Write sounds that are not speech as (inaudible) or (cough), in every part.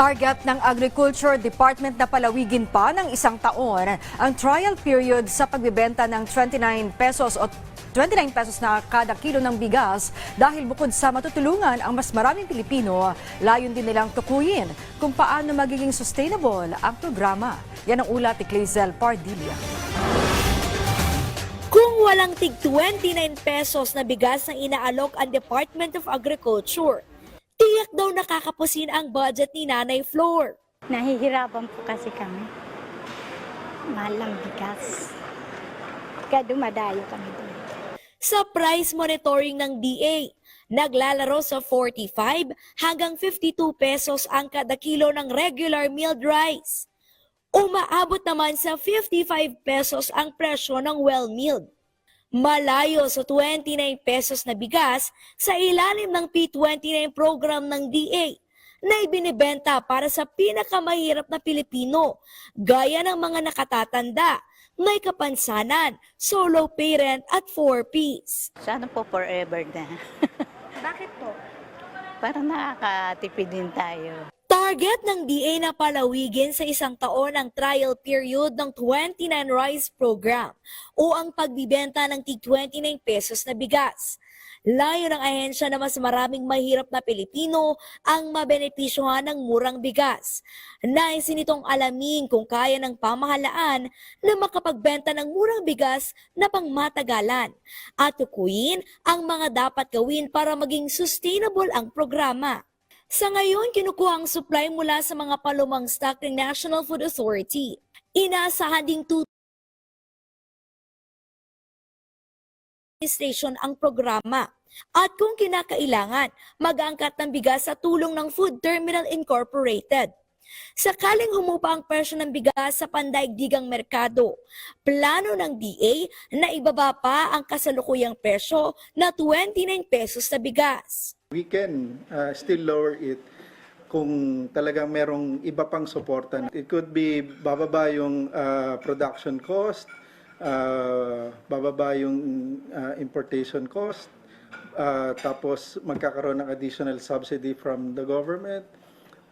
Target ng Agriculture Department na palawigin pa ng isang taon ang trial period sa pagbebenta ng 29 pesos o 29 pesos na kada kilo ng bigas dahil bukod sa matutulungan ang mas maraming Pilipino, layon din nilang tukuyin kung paano magiging sustainable ang programa. Yan ang ulat ni Clazel Pardilla. Kung walang tig 29 pesos na bigas ang inaalok ang Department of Agriculture, tiyak daw nakakapusin ang budget ni Nanay Flor. Nahihirapan po kasi kami. Mahal ang bigas. Kaya dumadayo kami doon. Sa price monitoring ng DA, naglalaro sa 45 hanggang 52 pesos ang kada kilo ng regular milled rice. Umaabot naman sa 55 pesos ang presyo ng well-milled. Malayo sa 29 pesos na bigas sa ilalim ng P29 program ng DA na ibinibenta para sa pinakamahirap na Pilipino, gaya ng mga nakatatanda, may kapansanan, solo parent at 4Ps. Sana po forever na. (laughs) Bakit po? Para nakakatipid din tayo. Target ng DA na palawigin sa isang taon ang trial period ng 29 rice program o ang pagbibenta ng tig 29 pesos na bigas. Layo ng ahensya na mas maraming mahirap na Pilipino ang mabenepisyohan ng murang bigas. Nais nitong alamin kung kaya ng pamahalaan na makapagbenta ng murang bigas na pangmatagalan at tukuyin ang mga dapat gawin para maging sustainable ang programa. Sa ngayon, kinukuha ang supply mula sa mga palumang stock ng National Food Authority. Inaasahan ding station ang programa. At kung kinakailangan, mag-aangkat ng bigas sa tulong ng Food Terminal Incorporated. Sakaling humupa ang presyo ng bigas sa pandaigdigang merkado, plano ng DA na ibaba pa ang kasalukuyang presyo na 29 pesos na bigas. We can uh, still lower it kung talagang merong iba pang suporta. It could be bababa yung uh, production cost, uh, bababa yung uh, importation cost, uh, tapos magkakaroon ng additional subsidy from the government.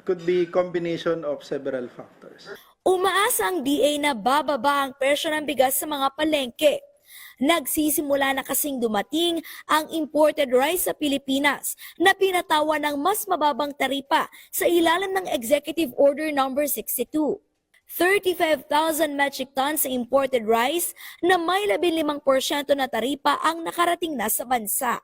Could be combination of several factors. Umaasa ang DA na bababa ang presyo ng bigas sa mga palengke. Nagsisimula na kasing dumating ang imported rice sa Pilipinas na pinatawa ng mas mababang taripa sa ilalim ng Executive Order No. 62. 35,000 metric tons sa imported rice na may 15% na taripa ang nakarating na sa bansa.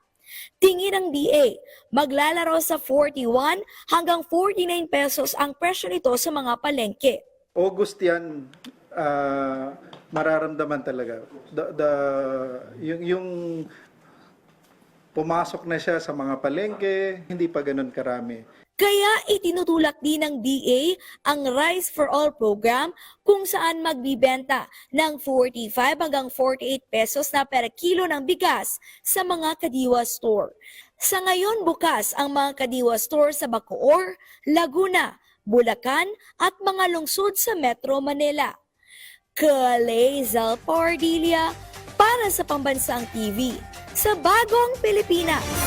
Tingin ng DA, maglalaro sa 41 hanggang 49 pesos ang presyo nito sa mga palengke. August yan, ah, mararamdaman talaga. The, the, yung, yung pumasok na siya sa mga palengke, hindi pa ganun karami. Kaya itinutulak din ng DA ang Rice for All program kung saan magbibenta ng 45 hanggang 48 pesos na per kilo ng bigas sa mga kadiwa store. Sa ngayon bukas ang mga kadiwa store sa Bacoor, Laguna, Bulacan at mga lungsod sa Metro Manila. Kalezal Pardilia para sa Pambansang TV sa Bagong Pilipinas.